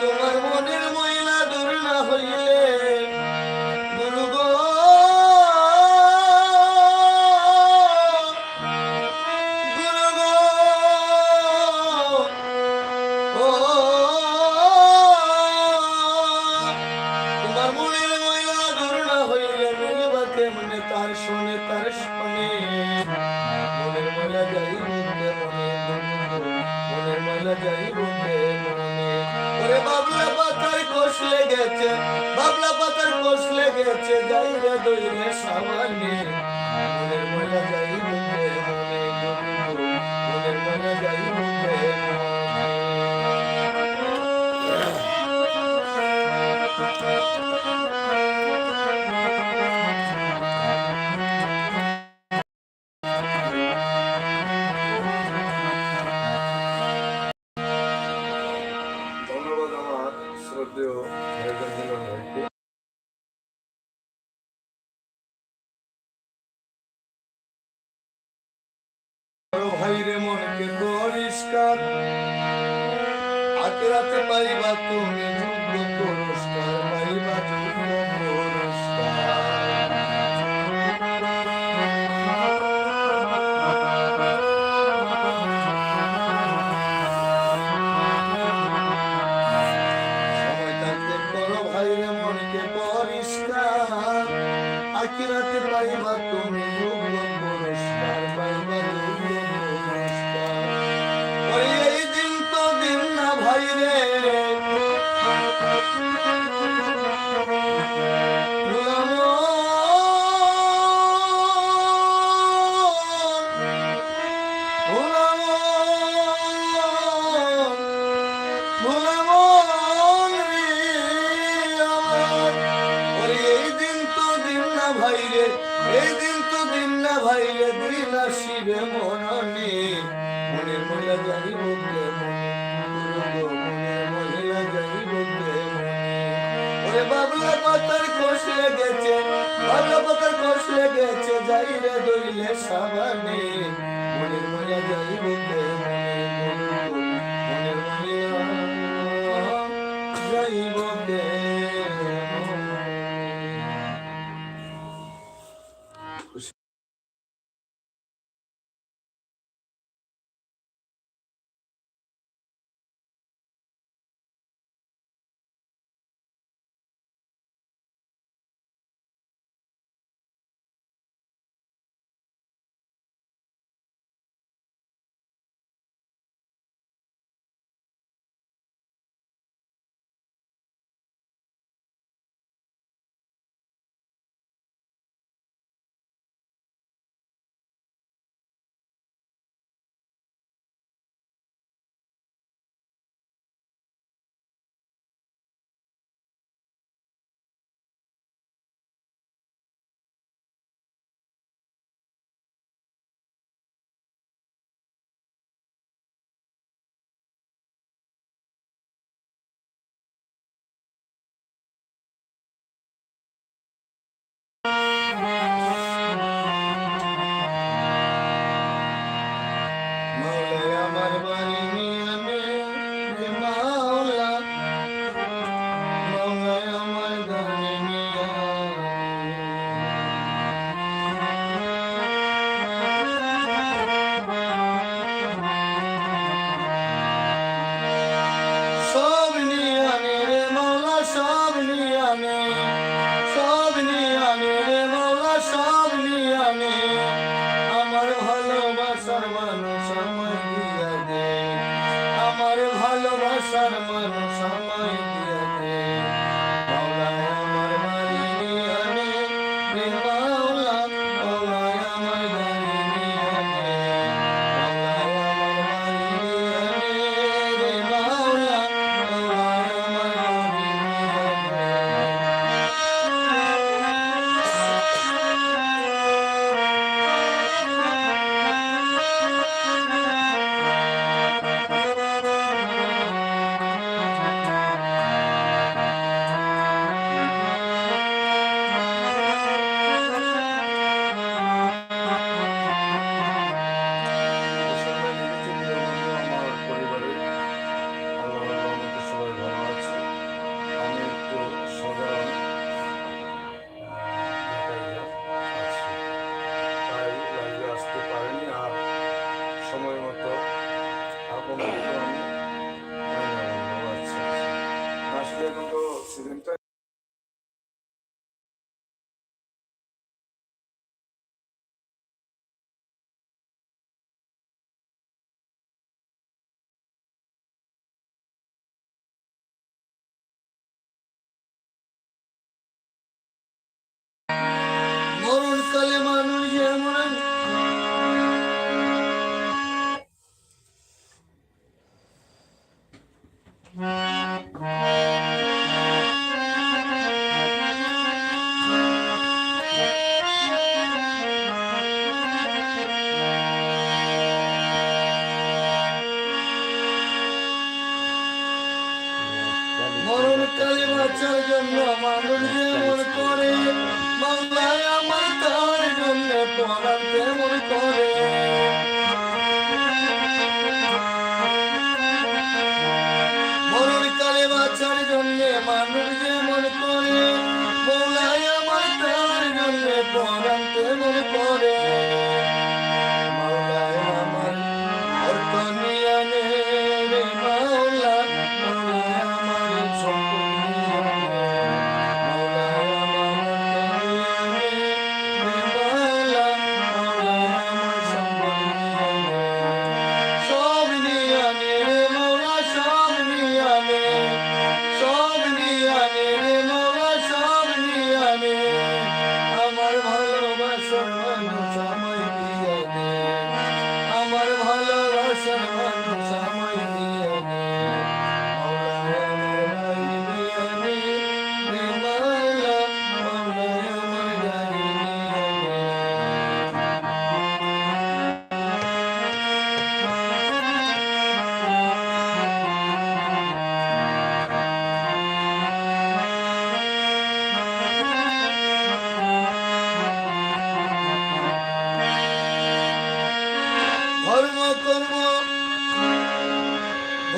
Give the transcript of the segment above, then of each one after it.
তোমার মনের ময়লা দূর না হইলে গেছে যাইরে দইরে সাবানে মনে মজা যাইরে ভাইরে মনকে পরিষ্কার। আখরাতে পাইবা তুমি Música ওরে বাবলা পাতার কোষ লেগেছে বাবলা পাতার কোষ লেগেছে যাইরে দইলে সাবানে, মনে মনে যাই বন্ধু you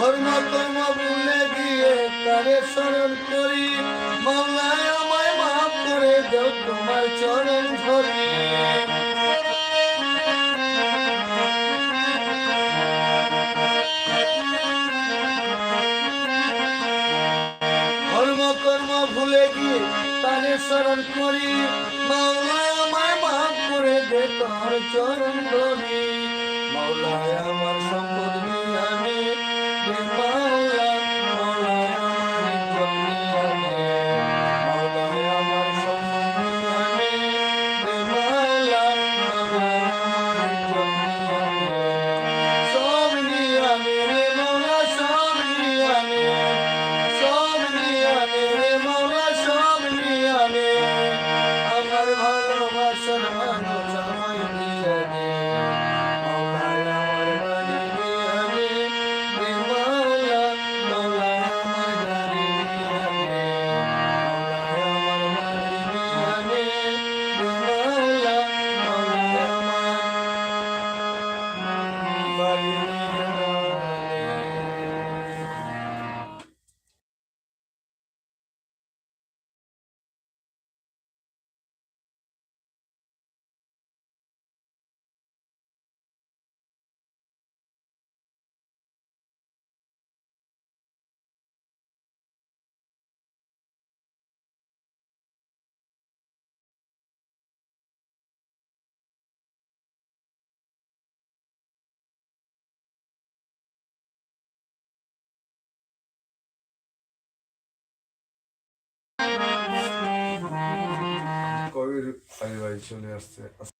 ধর্ম কর্ম ভুলে দিয়ে তারে স্মরণ করি মাওলায় আমায় মাফ করে দেও তোমার চরণ ধরি ধর্ম কর্ম ভুলে গিয়ে তারে স্মরণ করি। মাওলায় আমায় মাফ করে দে তোমার চরণ ধরি মাওলায় আমার সম্পদ নিয়ে আমি Maulana. 聞こえる幸い一緒にやらせて。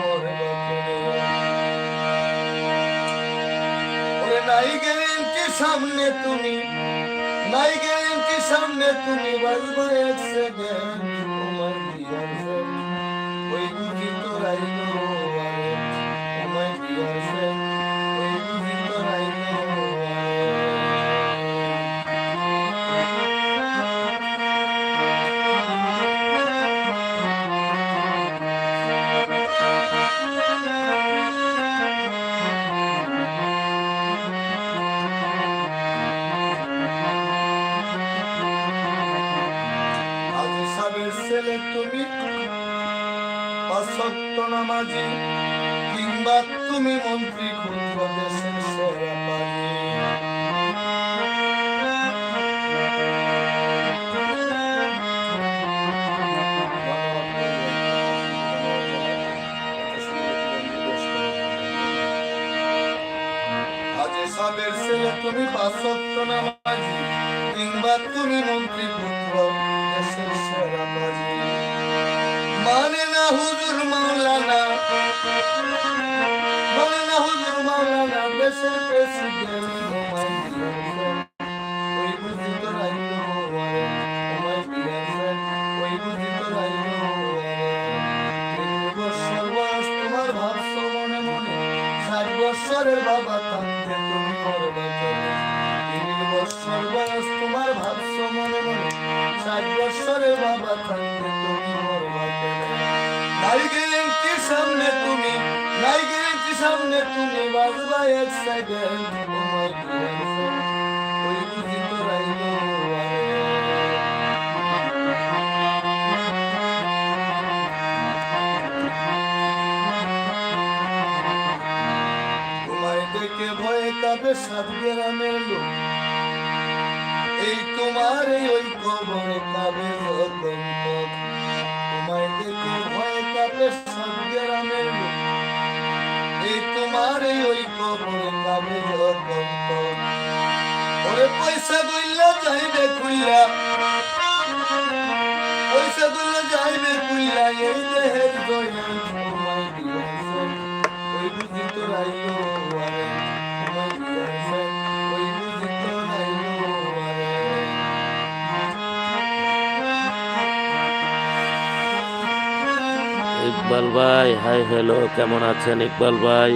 সামনে তুমি নাই গ্যারেন্টি সামনে তুমি বাজবা এক সেকেন্ড সাবের ছেলে, তুমি পাঁচত্ব নামাজি কিংবা তুমি মন্ত্রী পুত্র দেশের সেরা মানে না হুজুর মাওলানা মানে না হুজুর মাওলানা, দেশের প্রেসিডেন্ট আরে তিন বছর বয়স তোমার ভাবছ মনে মনে। ষাট বছরের বাবা থাকবে তুমি মরবে কেন তিন বছর বয়স তোমার ভাবছ ষাট বছরের বাবা থাকতে তুমি মরবে কেন নাই গ্যারেন্টি সামনে ভয়ে কাবে সাত গ্রামের এই তোমার ওই কবরে কাবে পথ তোমায় দেখে ভয়ে কাবে সাত গ্রামের লোক এই তোমার ওই কবরে কাবে পথ ওরে পয়সা গইলা যাইবে খুইলা পয়সা গইলা যাইবে খুইলা এই দেহের জয় তোমায় দিয়েছে ওই বুঝি তো রাইলো ইকবাল ভাই হাই হ্যালো কেমন আছেন ইকবাল ভাই?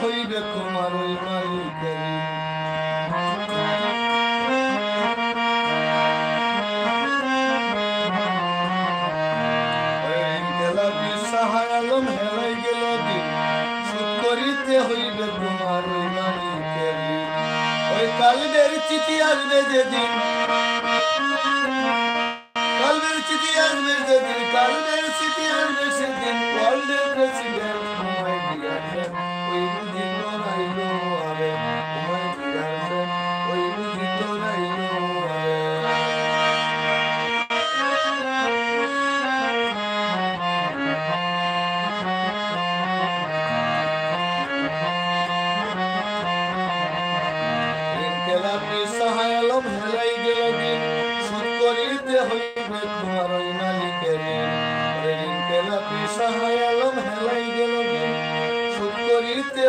হইবে তোমার ওই মালিকের সহায় আলম হেলাই গেল দিন। শোধ করিতে হইবে তোমার ওই মালিকের ওই কালবের চিঠি আসবে যেদিন।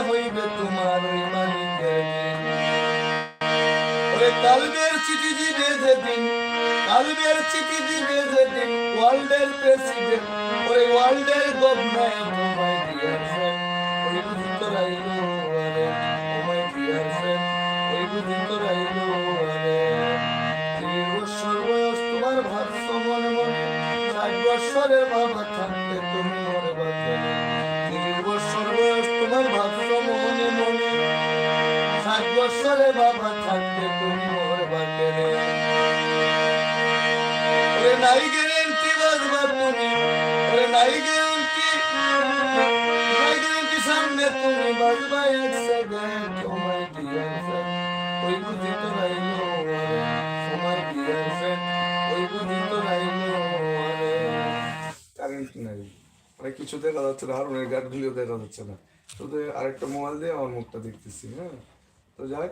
হইবে তোমার ওই মালিকের ওই কালবের চিঠি দিবে যেদিন, কালবের চিঠি দিবে যেদিন, ওয়ার্ল্ডের প্রেসিডেন্ট ওই ওয়ার্ল্ডের গভর্নর তোমায় দিয়েছে কিছু দেখা যাচ্ছে না হারুনের গাঠগুলিও দেখা যাচ্ছে না। শুধু আরেকটা মোবাইল দিয়ে আমার মুখটা দেখতেছি হ্যাঁ। তো যাই